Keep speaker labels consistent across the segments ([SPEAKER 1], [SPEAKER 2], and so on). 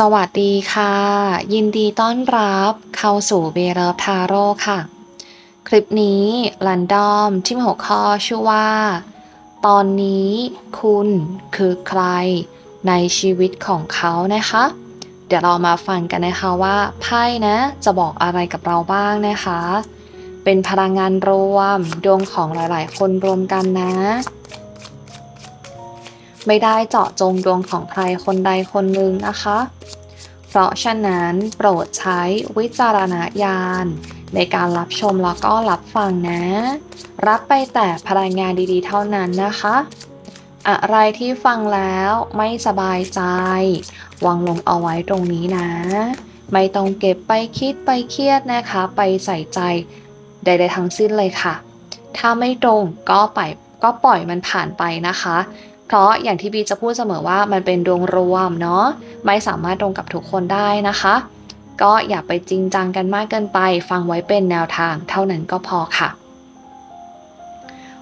[SPEAKER 1] สวัสดีค่ะ ยินดีต้อนรับเข้าสู่เบเรฟทาโร่ค่ะ คลิปนี้ลันดอมที่มีหัวข้อชื่อว่า ตอนนี้คุณคือใครในชีวิตของเขานะคะ เดี๋ยวเรามาฟังกันนะคะว่าไพ่นะจะบอกอะไรกับเราบ้างนะคะ เป็นพลังงานรวมดวงของหลายๆ คนรวมกันนะ ไม่ได้เจาะจงดวงของใครคนใดคนหนึ่งนะคะ เพราะฉะนั้นโปรดใช้วิจารณญาณในการรับชมแล้วก็รับฟังนะ รับไปแต่พลังงานดีๆ เท่านั้นนะคะ อะไรที่ฟังแล้วไม่สบายใจ วางลงเอาไว้ตรงนี้นะ ไม่ต้องเก็บไปคิดไปเครียดนะคะ ไปใส่ใจใดๆทั้งสิ้นเลยค่ะ ถ้าไม่ตรงก็ปล่อยก็ปล่อยมันผ่านไปนะคะ เพราะอย่างที่บีจะพูดเสมอว่ามันเป็นดวงรวมเนาะไม่สามารถตรงกับทุกคนได้นะคะ ก็อย่าไปจริงจังกันมากเกินไป ฟังไว้เป็นแนวทางเท่านั้นก็พอค่ะ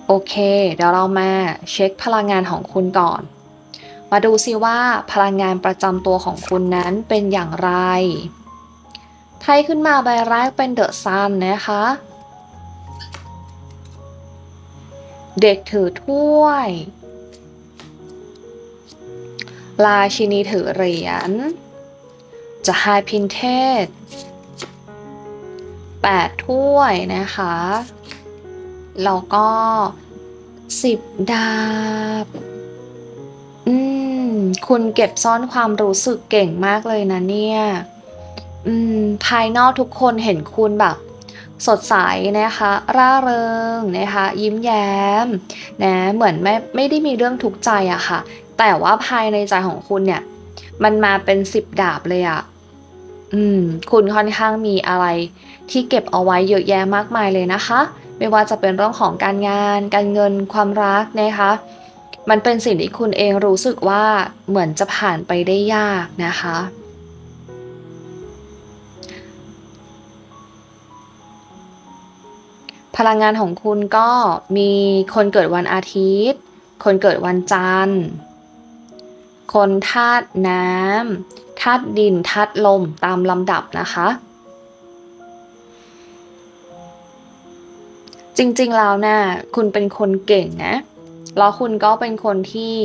[SPEAKER 1] โอเคเดี๋ยวเรามาเช็คพลังงานของคุณก่อน มาดูซิว่าพลังงานประจำตัวของคุณนั้นเป็นอย่างไรไพ่ขึ้นมาใบแรกเป็นเดอะซันนะคะ เด็กถือถ้วย ราชินีถือเหรียญจะไฮพินเทสแปดถ้วยนะคะ แล้วก็สิบดาบ อืม คุณเก็บซ่อนความรู้สึกเก่งมากเลยนะเนี่ย อืม ภายนอกทุกคนเห็นคุณแบบ สดใสนะคะ ร่าเริงนะคะ ยิ้มแย้ม นะ เหมือนไม่ไม่ได้มีเรื่องทุกข์ใจอะค่ะ แต่ว่าภายในใจของคุณเนี่ย มันมาเป็นสิบดาบเลยอะอืม คุณค่อนข้างมีอะไรที่เก็บเอาไว้เยอะแยะมากมายเลยนะคะ ไม่ว่าจะเป็นเรื่องของการงาน การเงิน ความรักนะคะ มันเป็นสิ่งที่คุณเองรู้สึกว่าเหมือนจะผ่านไปได้ยากนะคะ พลังงานของคุณก็มีคนเกิดวันอาทิตย์ คนเกิดวันจันทร์ คนธาตุน้ำธาตุดินธาตุลมตามลำดับนะคะ จริงๆแล้วนะ่ะคุณเป็นคนเก่งนะ แล้วคุณก็เป็นคนที่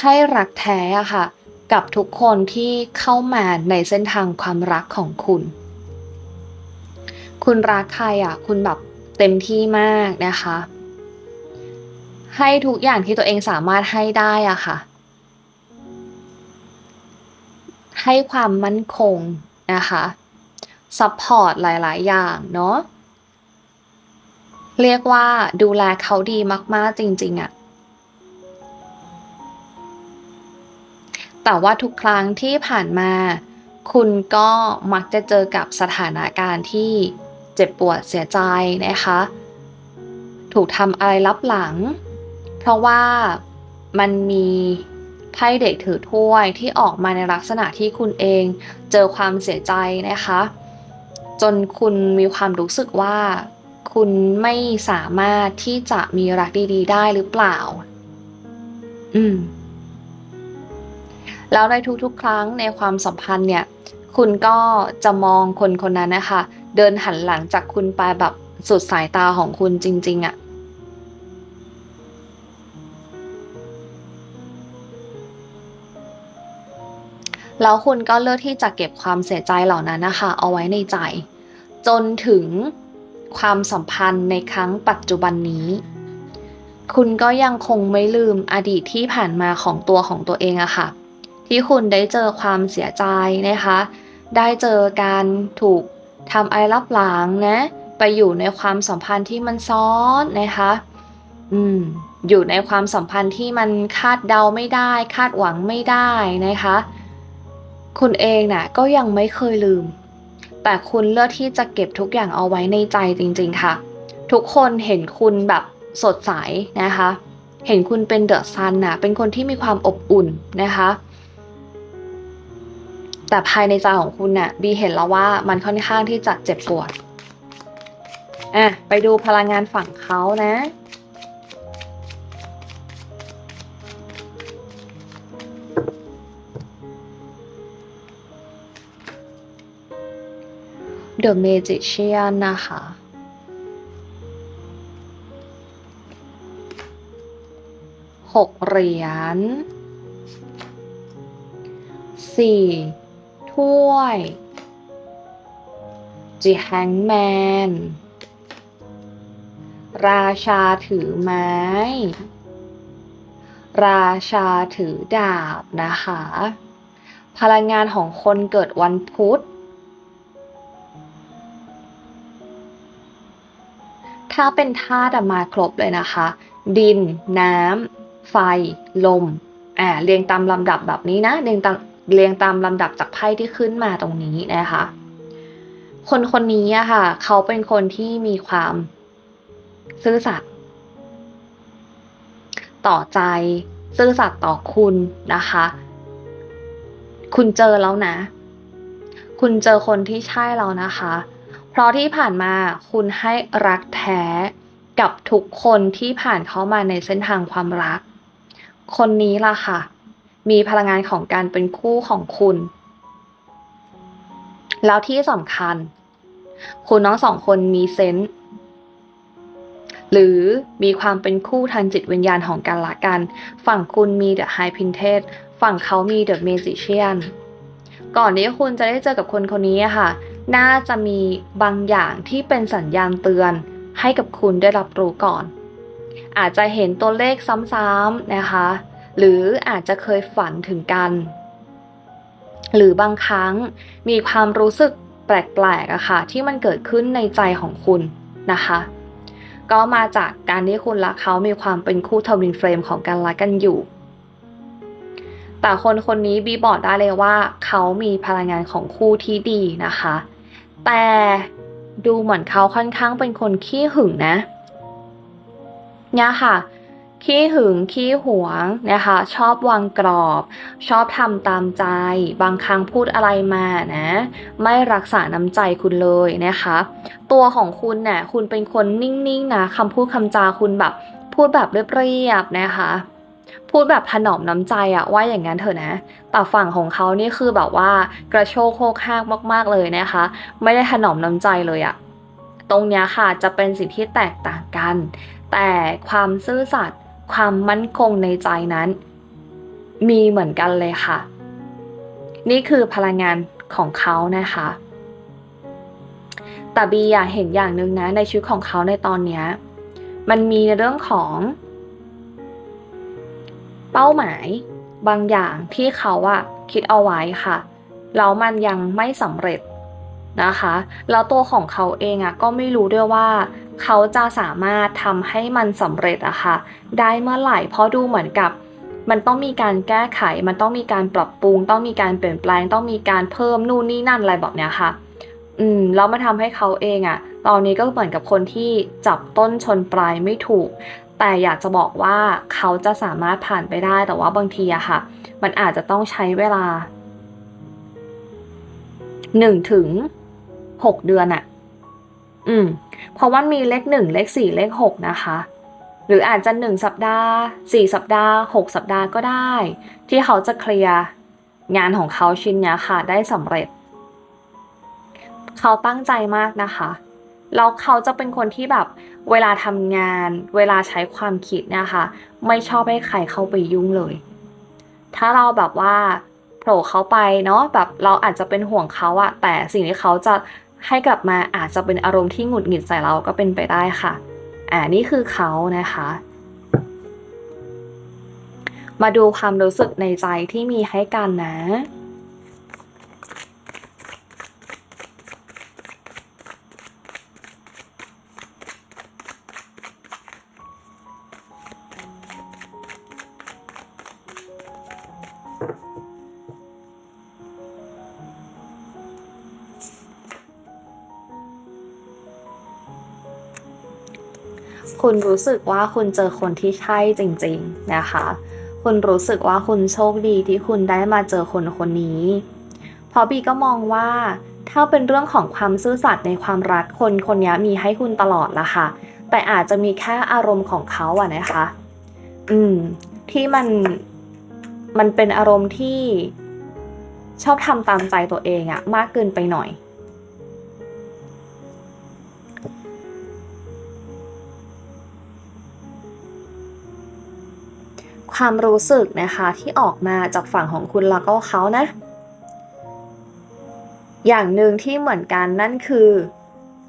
[SPEAKER 1] ให้รักแท้อะค่ะ กับทุกคนที่เข้ามาในเส้นทางความรักของคุณ คุณรักใครอะคุณแบบเต็มที่มากนะคะให้ทุกอย่างที่ตัวเองสามารถให้ได้อะค่ะ ให้ความมั่นคงนะคะซัพพอร์ตหลาย ๆ อย่างเนาะเรียกว่าดูแลเขาดีมาก ๆ จริง ๆอะแต่ว่าทุกครั้งที่ผ่านมา คุณก็มักจะเจอกับสถานการณ์ที่เจ็บปวดเสียใจนะคะ ถูกทำอะไรลับหลัง เพราะว่ามันมี ไพ่เด็กถือถ้วยที่ออกมาในลักษณะที่คุณเองเจอความเสียใจนะคะ จนคุณมีความรู้สึกว่า คุณไม่สามารถที่จะมีรักดี ๆ ได้หรือเปล่า อืม แล้วในทุกๆ ครั้งในความสัมพันธ์เนี่ย คุณก็จะมองคนคนนั้นนะคะ เดินหันหลังจากคุณไปแบบสุดสายตาของคุณจริง ๆอะ่ะ แล้วคุณก็เลือกที่จะเก็บความเสียใจเหล่านั้นนะคะ เอาไว้ในใจ จนถึงความสัมพันธ์ในครั้งปัจจุบันนี้ คุณก็ยังคงไม่ลืมอดีตที่ผ่านมาของตัวของตัวเองอะค่ะ ที่คุณได้เจอความเสียใจนะคะ ได้เจอการถูกทำไอรับหลังนะ ไปอยู่ในความสัมพันธ์ที่มันซ้อนนะคะ อืมอยู่ในความสัมพันธ์ที่มันคาดเดาไม่ได้ คาดหวังไม่ได้นะคะ คุณเองน่ะก็ยังไม่เคยลืม แต่คุณเลือกที่จะเก็บทุกอย่างเอาไว้ในใจจริง ๆ ค่ะ ทุกคนเห็นคุณแบบสดใสนะคะ เห็นคุณเป็นเดอะซันน่ะ เป็นคนที่มีความอบอุ่นนะคะ แต่ภายในใจของคุณน่ะบีเห็นแล้วว่ามันค่อนข้างที่จะเจ็บปวดอะไปดูพลังงานฝั่งเขานะ The Magician นะคะ หกเหรียญสี่ถ้วย The Hangman ราชาถือไม้ ราชาถือดาบนะคะ พลังงานของคนเกิดวันพุธ ถ้าเป็นธาตุมาครบเลยนะคะ ดิน น้ำ ไฟ ลมอ่าเรียงตามลำดับแบบนี้นะ เรียงตามเรียงตามลำดับจากไพ่ที่ขึ้นมาตรงนี้นะคะ คนคนนี้อะค่ะ เขาเป็นคนที่มีความซื่อสัตย์ต่อใจซื่อสัตย์ต่อคุณนะคะ คุณเจอแล้วนะ คุณเจอคนที่ใช่แล้วนะคะ ราะที่ผ่านมาคุณให้รักแท้กับทุกคนที่ผ่านเข้ามาในเส้นทางความรัก คนนี้ล่ะค่ะ มีพลังงานของการเป็นคู่ของคุณ แล้วที่สำคัญ คุณน้องสองคนมีเซนส์หรือมีความเป็นคู่ทางจิตวิญญาณของกันละกัน ฝั่งคุณมี The High Priestess ฝั่งเขามี The Magician ก่อนที่คุณจะได้เจอกับคนคนนี้ค่ะ น่าจะมีบางอย่างที่เป็นสัญญาณเตือนให้กับคุณได้รับรู้ก่อน อาจจะเห็นตัวเลขซ้ำๆนะคะ หรืออาจจะเคยฝันถึงกัน หรือบางครั้งมีความรู้สึกแปลกๆอะค่ะ ที่มันเกิดขึ้นในใจของคุณนะคะ ก็มาจากการที่คุณและเขามีความเป็นคู่ทวินเฟรมของกันและกันอยู่ แต่คนคนนี้บีบอกได้เลยว่า เขามีพลังงานของคู่ที่ดีนะคะ แต่ดูเหมือนเขาค่อนข้างเป็นคนขี้หึงนะ เนี่ยค่ะ ขี้หึงขี้หวงนะคะ ชอบวางกรอบ ชอบทำตามใจ บางครั้งพูดอะไรมานะ ไม่รักษาน้ำใจคุณเลยนะคะ ตัวของคุณเนะ่ยคุณเป็นคนนิ่งๆนะคำพูดคำจาคุณแบบ พูดแบบเรียบๆนะคะ พูดแบบถนอมน้ำใจอะว่าอย่างนั้นเถอะนะ แต่ฝั่งของเขานี่คือแบบว่ากระโชกโคกหากมาก ๆเลยนะคะ ไม่ได้ถนอมน้ำใจเลยอะตรงเนี้ยค่ะจะเป็นสิ่งที่แตกต่างกัน แต่ความซื่อสัตย์ความมั่นคงในใจนั้น มีเหมือนกันเลยค่ะ นี่คือพลังงานของเขานะคะ แต่บีอยากเห็นอย่างหนึ่งนะในชีวิตของเขาในตอนเนี้ยมันมีในเรื่องของ เป้าหมายบางอย่างที่เขาอะคิดเอาไว้ค่ะแล้วมันยังไม่สำเร็จนะคะ แล้วตัวของเขาเองอะก็ไม่รู้ด้วยว่า เขาจะสามารถทำให้มันสำเร็จอะค่ะ ได้เมื่อไหร่เพราะดูเหมือนกับ มันต้องมีการแก้ไข มันต้องมีการปรับปรุง ต้องมีการเปลี่ยนแปลง ต้องมีการเพิ่มนู่นนี่นั่นอะไรแบบเนี้ยค่ะ อืมแล้วมาทำให้เขาเองอะตอนนี้ก็เหมือนกับคนที่จับต้นชนปลายไม่ถูก แต่อยากจะบอกว่าเขาจะสามารถผ่านไปได้แต่ว่าบางทีอะค่ะ มันอาจจะต้องใช้เวลาหนึ่งถึงหกเดือนอะอืม เพราะว่ามีเลขหนึ่งเลขสี่เลขหกนะคะ หรืออาจจะหนึ่งสัปดาห์สี่สัปดาห์หกสัปดาห์ก็ได้ ที่เขาจะเคลียร์งานของเขาชิ้นนี้ค่ะ ได้สำเร็จ เขาตั้งใจมากนะคะแล้วเขาจะเป็นคนที่แบบ เวลาทำงาน เวลาใช้ความคิดเนะคะ ไม่ชอบให้ใครเข้าไปยุ่งเลย ถ้าเราแบบว่าโผล่เขาไปเนาะแบบเราอาจจะเป็นห่วงเขาอะแต่สิ่งที่เขาจะให้กลับมาอาจจะเป็นอารมณ์ที่หงุดหงิดใส่เราก็เป็นไปได้ค่ะอ่านี่คือเขานะคะ มาดูความรู้สึกในใจที่มีให้กันนะ คุณรู้สึกว่าคุณเจอคนที่ใช่จริงๆนะคะ คุณรู้สึกว่าคุณโชคดีที่คุณได้มาเจอคนคนนี้เพราะบีก็มองว่า ถ้าเป็นเรื่องของความซื่อสัตย์ในความรักคนคนนี้มีให้คุณตลอดละค่ะ แต่อาจจะมีแค่อารมณ์ของเขาอะนะคะ อืม ที่มัน มันเป็นอารมณ์ที่ชอบทำตามใจตัวเองอะมากเกินไปหน่อย ความรู้สึกนะคะที่ออกมาจากฝั่งของคุณแล้วก็เขานะ อย่างหนึ่งที่เหมือนกันนั่นคือ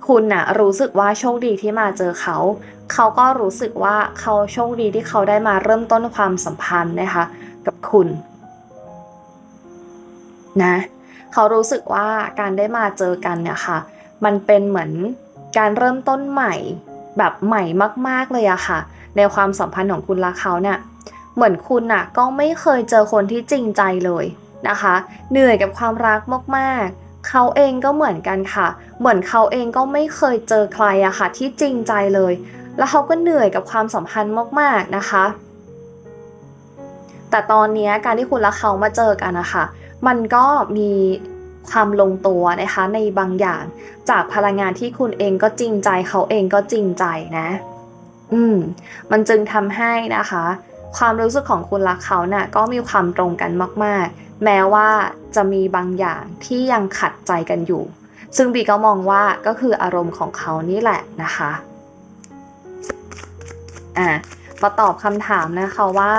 [SPEAKER 1] คุณนะ่ะรู้สึกว่าโชคดีที่มาเจอเขา เขาก็รู้สึกว่าเขาโชคดีที่เขาได้มาเริ่มต้นความสัมพันธ์นะคะ คุณนะเขารู้สึกว่าการได้มาเจอกันเนี่ยค่ะ มันเป็นเหมือนการเริ่มต้นใหม่แบบใหม่มาก ๆเลยอะค่ะ ในความสัมพันธ์ของคุณและเขาเนี่ยเหมือนคุณน่ะก็ไม่เคยเจอคนที่จริงใจเลยนะคะ เหนื่อยกับความรักมากๆ เขาเองก็เหมือนกันค่ะ เหมือนเขาเองก็ไม่เคยเจอใครอะค่ะ ที่จริงใจเลย แล้วเขาก็เหนื่อยกับความสัมพันธ์มากๆนะคะ แต่ตอนนี้การที่คุณและเขามาเจอกันนะคะมันก็มีความลงตัวนะคะในบางอย่าง จากพลังงานที่คุณเองก็จริงใจเขาเองก็จริงใจนะ อืม มันจึงทำให้นะคะ ความรู้สึกของคุณรักเขานะ่ะก็มีความตรงกันมาก ๆ แม้ว่าจะมีบางอย่างที่ยังขัดใจกันอยู่ ซึ่งบีก็มองว่าก็คืออารมณ์ของเขานี่แหละนะคะอะมาตอบคำถามนะคะว่า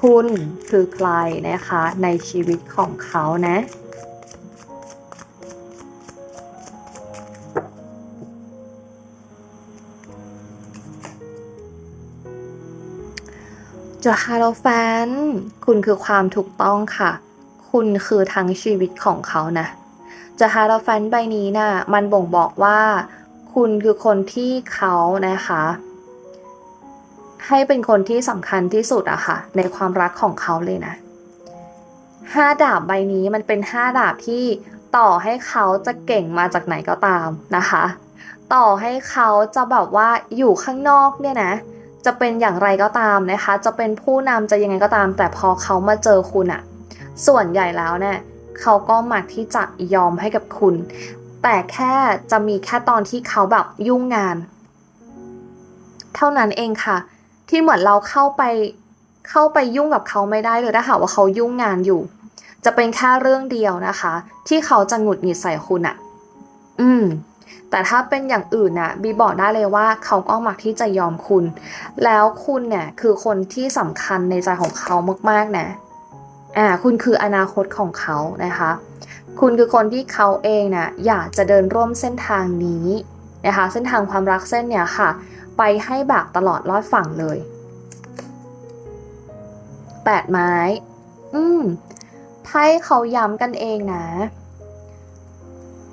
[SPEAKER 1] คุณคือใครนะคะในชีวิตของเขานะจฮาโลแฟน คุณคือความถูกต้องค่ะ คุณคือทั้งชีวิตของเขานะจฮาโลแฟนใบนี้นะ่ะ มันบ่งบอกว่า คุณคือคนที่เขานะคะ ให้เป็นคนที่สำคัญที่สุดอะค่ะ ในความรักของเขาเลยนะห้าดาบใบนี้มันเป็นห้าดาบที่ต่อให้เขาจะเก่งมาจากไหนก็ตามนะคะ ต่อให้เขาจะแบบว่าอยู่ข้างนอกเนี่ยนะ จะเป็นอย่างไรก็ตามนะคะ จะเป็นผู้นำจะยังไงก็ตาม แต่พอเขามาเจอคุณอะส่วนใหญ่แล้วเนี่ยเขาก็มักที่จะยอมให้กับคุณ แต่แค่จะมีแค่ตอนที่เขาแบบยุ่งงาน เท่านั้นเองค่ะ ที่เหมือนเราเข้าไปเข้าไปยุ่งกับเขาไม่ได้เลยถ้าหากว่าเขายุ่งงานอยู่ จะเป็นแค่เรื่องเดียวนะคะ ที่เขาจะหงุดหงิดใส่คุณอะอืม แต่ถ้าเป็นอย่างอื่นน่ะบีบอกได้เลยว่าเขาก็มักที่จะยอมคุณ แล้วคุณเนี่ยคือคนที่สำคัญในใจของเขามากๆนะอ่าคุณคืออนาคตของเขานะคะ คุณคือคนที่เขาเองนะ่ะอยากจะเดินร่วมเส้นทางนี้นะคะ เส้นทางความรักเส้นเนี่ยค่ะ ไปให้แบบตลอดรอดฝั่งเลยแปดไม้ อืม ไพ่เขาย้ำกันเองนะ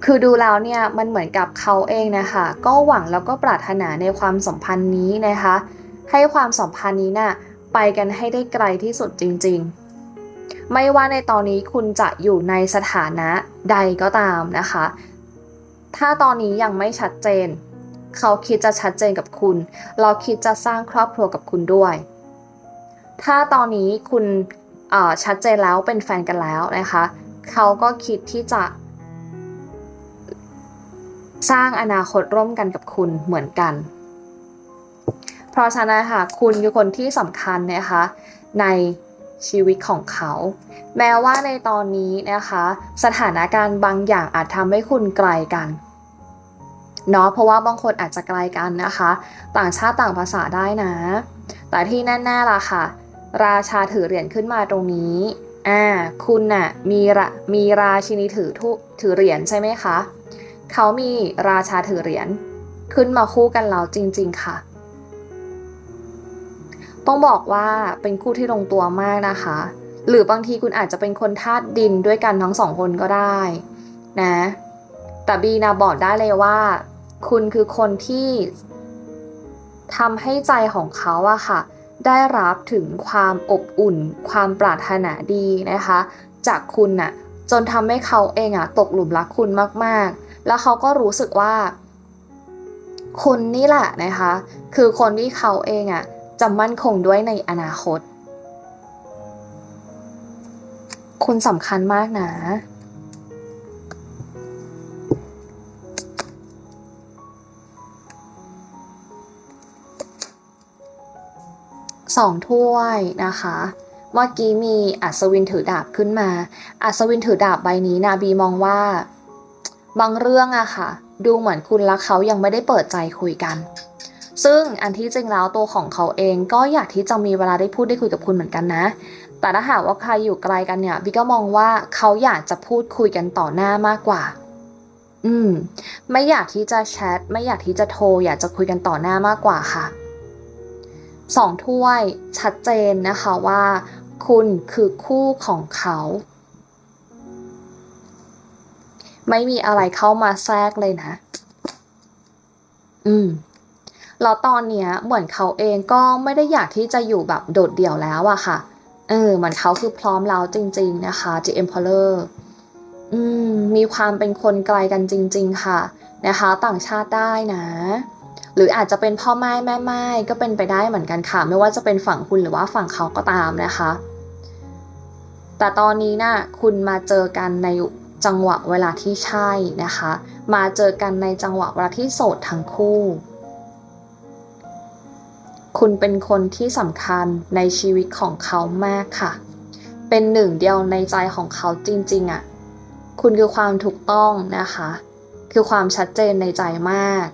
[SPEAKER 1] คือดูแล้วเนี่ยมันเหมือนกับเขาเองนะคะ ก็หวังแล้วก็ปรารถนาในความสัมพันธ์นี้นะคะ ให้ความสัมพันธ์นี้นะ่ะไปกันให้ได้ไกลที่สุดจริง ๆ ไม่ว่าในตอนนี้คุณจะอยู่ในสถานะใดก็ตามนะคะ ถ้าตอนนี้ยังไม่ชัดเจน เขาคิดจะชัดเจนกับคุณ เราคิดจะสร้างครอบครัวกับคุณด้วย ถ้าตอนนี้คุณชัดเจนแล้วเป็นแฟนกันแล้วนะคะ เขาก็คิดที่จะสร้างอนาคตร่วมกันกับคุณเหมือนกัน เพราะฉะนั้นค่ะคุณคือคนที่สำคัญนะคะในชีวิตของเขา แม้ว่าในตอนนี้นะคะ สถานการณ์บางอย่างอาจทำให้คุณไกลกัน เนาะเพราะว่าบางคนอาจจะไกลกันนะคะ ต่างชาติต่างภาษาได้นะ แต่ที่แน่ๆล่ะค่ะ ราชาถือเหรียญขึ้นมาตรงนี้อ่าคุณน่ะมีระมีราชินีถือทุถือเหรียญใช่ไหมคะเขามีราชาถือเหรียญขึ้นมาคู่กันแล้วจริง ๆ ค่ะ ต้องบอกว่าเป็นคู่ที่ลงตัวมากนะคะ หรือบางทีคุณอาจจะเป็นคนธาตุดินด้วยกันทั้งสองคนก็ได้นะ แต่บีนาบอกได้เลยว่า คุณคือคนที่ทำให้ใจของเขาอะค่ะ ได้รับถึงความอบอุ่น ความปรารถนาดีนะคะ จากคุณน่ะจนทำให้เขาเองอะตกหลุมรักคุณมากๆ แล้วเขาก็รู้สึกว่า คุณนี่แหละนะคะ คือคนที่เขาเองอะจะมั่นคงด้วยในอนาคต คุณสำคัญมากนะ สองถ้วยนะคะ เมื่อกี้มีอัศวินถือดาบขึ้นมา อัศวินถือดาบใบนี้นาบีมองว่า บางเรื่องอะค่ะ ดูเหมือนคุณและเขายังไม่ได้เปิดใจคุยกัน ซึ่งอันที่จริงแล้วตัวของเขาเองก็อยากที่จะมีเวลาได้พูดได้คุยกับคุณเหมือนกันนะ แต่ถ้าหากว่าใครอยู่ไกลกันเนี่ยบีก็มองว่าเขาอยากจะพูดคุยกันต่อหน้ามากกว่าอืม ไม่อยากที่จะแชท ไม่อยากที่จะโทร อยากจะคุยกันต่อหน้ามากกว่าค่ะ สองถ้วยชัดเจนนะคะว่า คุณคือคู่ของเขา ไม่มีอะไรเข้ามาแทรกเลยนะ อืมแล้วตอนเนี้ยเหมือนเขาเองก็ไม่ได้อยากที่จะอยู่แบบโดดเดี่ยวแล้วอะค่ะ เออเหมือนเขาคือพร้อมแล้วจริง ๆ นะคะ The Emperor อืม มีความเป็นคนไกลกันจริง ๆ ค่ะ นะคะ ต่างชาติได้นะ หรืออาจจะเป็นพ่อไม้แม่ไม้ก็เป็นไปได้เหมือนกันค่ะ ไม่ว่าจะเป็นฝั่งคุณหรือว่าฝั่งเขาก็ตามนะคะ แต่ตอนนี้นะ่ะคุณมาเจอกันในจังหวะเวลาที่ใช่นะคะ มาเจอกันในจังหวะเวลาที่โสดทั้งคู่ คุณเป็นคนที่สำคัญในชีวิตของเขามากค่ะ เป็นหนึ่งเดียวในใจของเขาจริงๆอะ่ะ คุณคือความถูกต้องนะคะ คือความชัดเจนในใจมาก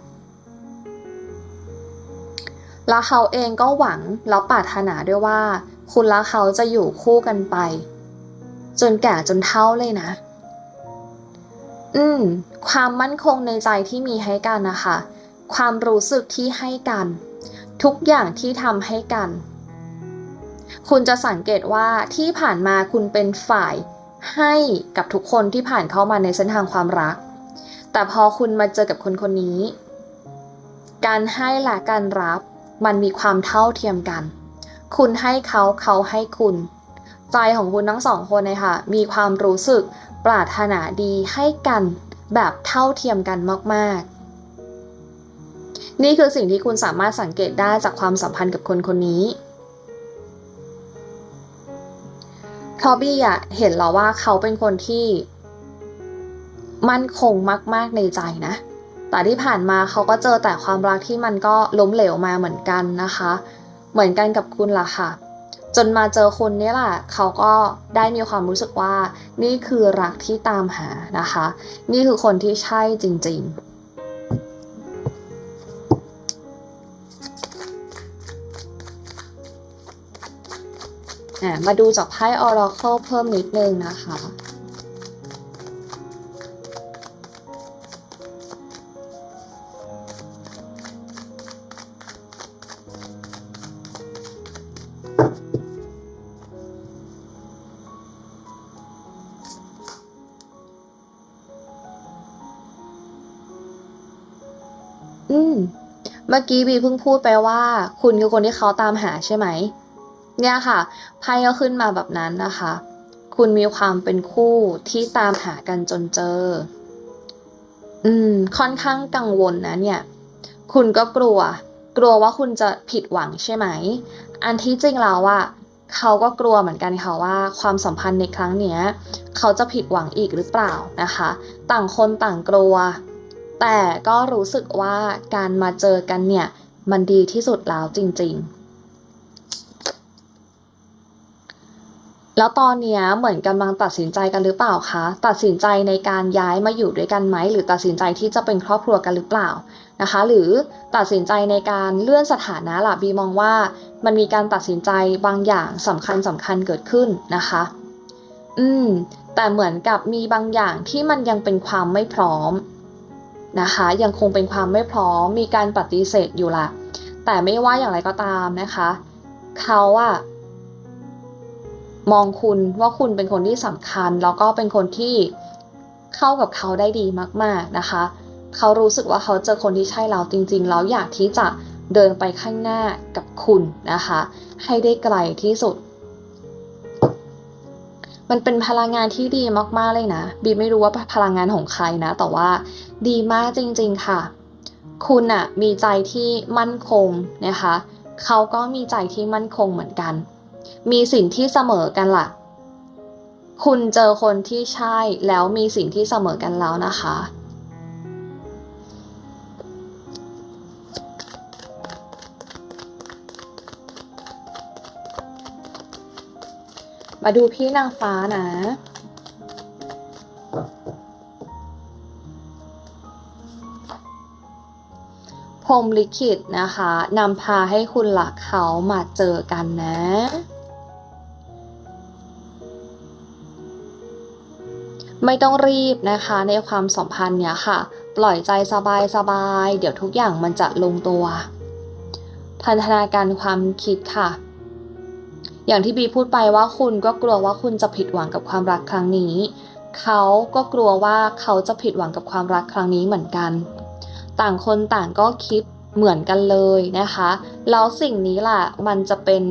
[SPEAKER 1] แล้วเขาเองก็หวังแล้วปรารถนาด้วยว่า คุณและเขาจะอยู่คู่กันไป จนแก่จนเฒ่าเลยนะ อืม ความมั่นคงในใจที่มีให้กันนะคะ ความรู้สึกที่ให้กัน ทุกอย่างที่ทำให้กัน คุณจะสังเกตว่าที่ผ่านมาคุณเป็นฝ่ายให้กับทุกคนที่ผ่านเข้ามาในเส้นทางความรัก แต่พอคุณมาเจอกับคนคนนี้ การให้และการรับ มันมีความเท่าเทียมกัน คุณให้เขาเขาให้คุณ ใจของคุณทั้งสองคนเลยค่ะมีความรู้สึกปรารถนาดีให้กันแบบเท่าเทียมกันมากๆ นี่คือสิ่งที่คุณสามารถสังเกตได้จากความสัมพันธ์กับคนคนนี้เพราะบี้อะเห็นแล้วว่าเขาเป็นคนที่มั่นคงมาก ๆ ในใจนะ แต่ที่ผ่านมาเขาก็เจอแต่ความรักที่มันก็ล้มเหลวมาเหมือนกันนะคะ เหมือนกันกับคุณล่ะค่ะ จนมาเจอคุณนี่แหละเขาก็ได้มีความรู้สึกว่า นี่คือรักที่ตามหานะคะ นี่คือคนที่ใช่จริงๆอะมาดูจากไพ่ Oracle เพิ่มนิดนึงนะคะ มื่อกี้บีเพิ่งพูดไปว่า คุณคือคนที่เขาตามหาใช่ไหม เนี่ยค่ะไพ่ก็ขึ้นมาแบบนั้นนะคะ คุณมีความเป็นคู่ที่ตามหากันจนเจอ อืม ค่อนข้างกังวลนะเนี่ย คุณก็กลัว กลัวว่าคุณจะผิดหวังใช่ไหม อันที่จริงแล้วอะเขาก็กลัวเหมือนกันค่ะว่าความสัมพันธ์ในครั้งเนี้ย เขาจะผิดหวังอีกหรือเปล่านะคะ ต่างคนต่างกลัว แต่ก็รู้สึกว่าการมาเจอกันเนี่ย มันดีที่สุดแล้วจริง ๆ แล้วตอนนี้เหมือนกำลังตัดสินใจกันหรือเปล่าคะ ตัดสินใจในการย้ายมาอยู่ด้วยกันไหม หรือตัดสินใจที่จะเป็นครอบครัวกันหรือเปล่านะคะ หรือตัดสินใจในการเลื่อนสถานะล่ะบีมองว่ามันมีการตัดสินใจบางอย่างสำคัญสำคัญเกิดขึ้นนะคะ อืม แต่เหมือนกับมีบางอย่างที่มันยังเป็นความไม่พร้อม นะคะ ยังคงเป็นความไม่พร้อมมีการปฏิเสธอยู่ละแต่ไม่ว่าอย่างไรก็ตามนะคะ เขาอะมองคุณว่าคุณเป็นคนที่สำคัญ แล้วก็เป็นคนที่เข้ากับเขาได้ดีมาก ๆนะคะ เขารู้สึกว่าเขาเจอคนที่ใช่เราจริงๆแล้วอยากที่จะเดินไปข้างหน้ากับคุณนะคะ ให้ได้ไกลที่สุด มันเป็นพลังงานที่ดีมากๆเลยนะ บีไม่รู้ว่าพลังงานของใครนะ แต่ว่าดีมากจริงๆค่ะ คุณอะมีใจที่มั่นคงนะคะ เขาก็มีใจที่มั่นคงเหมือนกัน มีสิ่งที่เสมอกันล่ะ คุณเจอคนที่ใช่แล้วมีสิ่งที่เสมอกันแล้วนะคะ มาดูพี่นางฟ้านะผรมลิขิตนะคะนำพาให้คุณหลักเขามาเจอกันนะไม่ต้องรีบนะคะในความสัมพันธ์เนี่ยค่ะ ปล่อยใจสบายสบายๆเดี๋ยวทุกอย่างมันจะลงตัว พันธนาการความคิดค่ะ อย่างที่บีพูดไปว่าคุณก็กลัวว่าคุณจะผิดหวังกับความรักครั้งนี้ เขาก็กลัวว่าเขาจะผิดหวังกับความรักครั้งนี้เหมือนกัน ต่างคนต่างก็คิดเหมือนกันเลยนะคะ แล้วสิ่งนี้ล่ะมันจะเป็น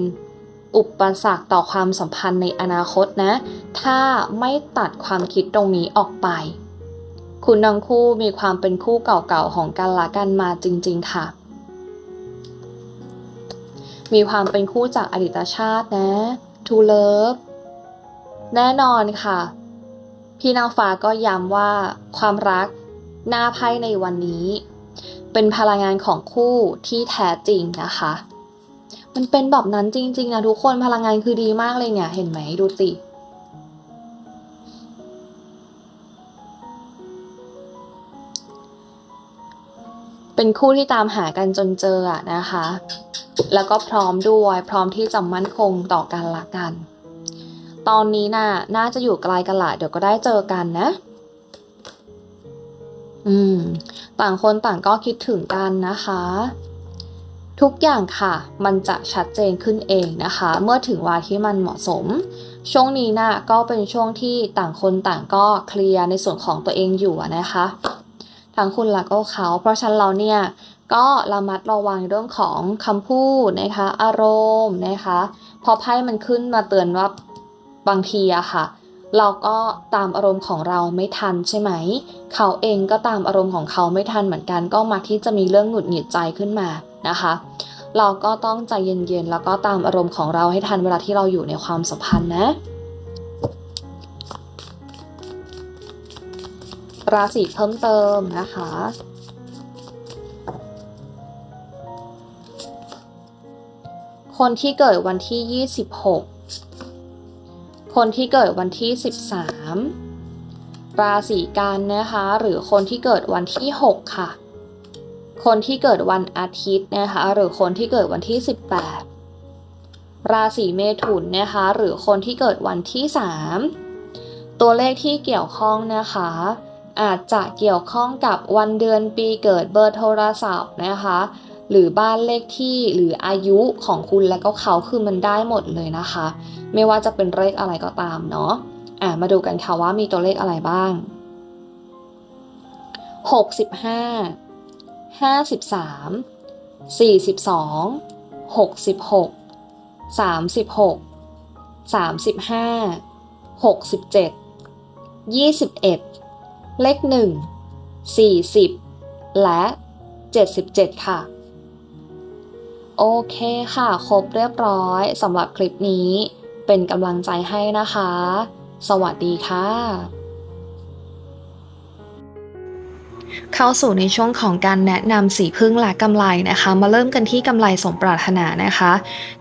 [SPEAKER 1] อุปสรรคต่อความสัมพันธ์ในอนาคตนะ ถ้าไม่ตัดความคิดตรงนี้ออกไป คุณทั้งคู่มีความเป็นคู่เก่าๆของกันและกันมาจริง ๆ ค่ะ มีความเป็นคู่จากอดีตชาตินะ To Love แน่นอนค่ะ พี่นางฟ้าก็ย้ำว่าความรักหน้าไพ่ในวันนี้ เป็นพลังงานของคู่ที่แท้จริงนะคะ มันเป็นแบบนั้นจริง ๆ นะทุกคนพลังงานคือดีมากเลยเนี่ย เห็นไหมดูสิเป็นคู่ที่ตามหากันจนเจออะนะคะ แล้วก็พร้อมด้วยพร้อมที่จะมั่นคงต่อกันละกัน ตอนนี้น่ะน่าจะอยู่ไกลกันละเดี๋ยวก็ได้เจอกันนะ อืม ต่างคนต่างก็คิดถึงกันนะคะ ทุกอย่างค่ะ มันจะชัดเจนขึ้นเองนะคะ เมื่อถึงวาที่มันเหมาะสม ช่วงนี้น่ะก็เป็นช่วงที่ต่างคนต่างก็เคลียร์ในส่วนของตัวเองอยู่นะคะทั้งคุณและก็เขา เพราะฉะนั้นเราเนี่ย ก็ระมัดระวังเรื่องของคำพูดนะคะ อารมณ์นะคะ พอไพ่มันขึ้นมาเตือนว่าบางทีอะค่ะ เราก็ตามอารมณ์ของเราไม่ทันใช่ไหม เขาเองก็ตามอารมณ์ของเขาไม่ทันเหมือนกัน ก็มักที่จะมีเรื่องหงุดหงิดใจขึ้นมานะคะ เราก็ต้องใจเย็นๆแล้วก็ตามอารมณ์ของเราให้ทันเวลาที่เราอยู่ในความสัมพันธ์นะราศีเพิ่มเติมนะคะ คนที่เกิดวันที่ 26 คนที่เกิดวันที่ 13 ราศีกันนะคะ หรือคนที่เกิดวันที่ 6 ค่ะ คนที่เกิดวันอาทิตย์นะคะ หรือคนที่เกิดวันที่ 18 ราศีเมถุนนะคะ หรือคนที่เกิดวันที่ 3 ตัวเลขที่เกี่ยวข้องนะคะอาจจะเกี่ยวข้องกับวันเดือนปีเกิดเบอร์โทรศัพท์นะคะ หรือบ้านเลขที่หรืออายุของคุณและก็เขาคือมันได้หมดเลยนะคะ ไม่ว่าจะเป็นเลขอะไรก็ตามเนาะอะมาดูกันค่ะว่ามีตัวเลขอะไรบ้าง 65 53 42 66 36 35 67 21 เลข 1 40 และ 77 ค่ะ โอเคค่ะ ครบเรียบร้อยสำหรับคลิปนี้ เป็นกำลังใจให้นะคะ สวัสดีค่ะ เข้าสู่ในช่วงของการแนะนำสีพึ่งและกำไรนะคะ มาเริ่มกันที่กำไรสมปรารถนานะคะ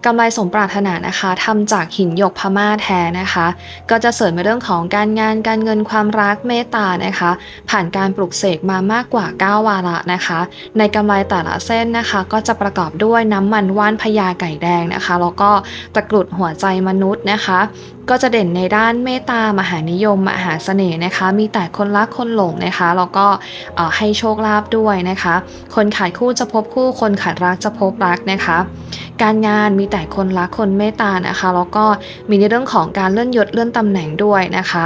[SPEAKER 1] กำไรสมปรารถนานะคะทำจากหินหยกพม่าแท้นะคะ ก็จะเสริมในเรื่องของการงานการเงินความรักเมตตานะคะ ผ่านการปลุกเสกมามากกว่า 9 วาระนะคะ ในกำไรแต่ละเส้นนะคะ ก็จะประกอบด้วยน้ำมันว่านพญาไก่แดงนะคะแล้วก็ตะกรุดหัวใจมนุษย์นะคะก็จะเด่นในด้านเมตตามหานิยม มหาเสน่ห์นะคะ มีแต่คนรักคนหลงนะคะแล้วก็ให้โชคลาภด้วยนะคะ คนขาดคู่จะพบคู่ คนขาดรักจะพบรักนะคะ การงานมีแต่คนรักคนเมตตานะคะ แล้วก็มีในเรื่องของการเลื่อนยศเลื่อนตำแหน่งด้วยนะคะ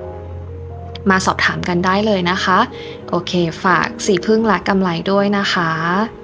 [SPEAKER 1] มาสอบถามกันได้เลยนะคะ โอเค ฝากสีพึ่งและกำไรด้วยนะคะ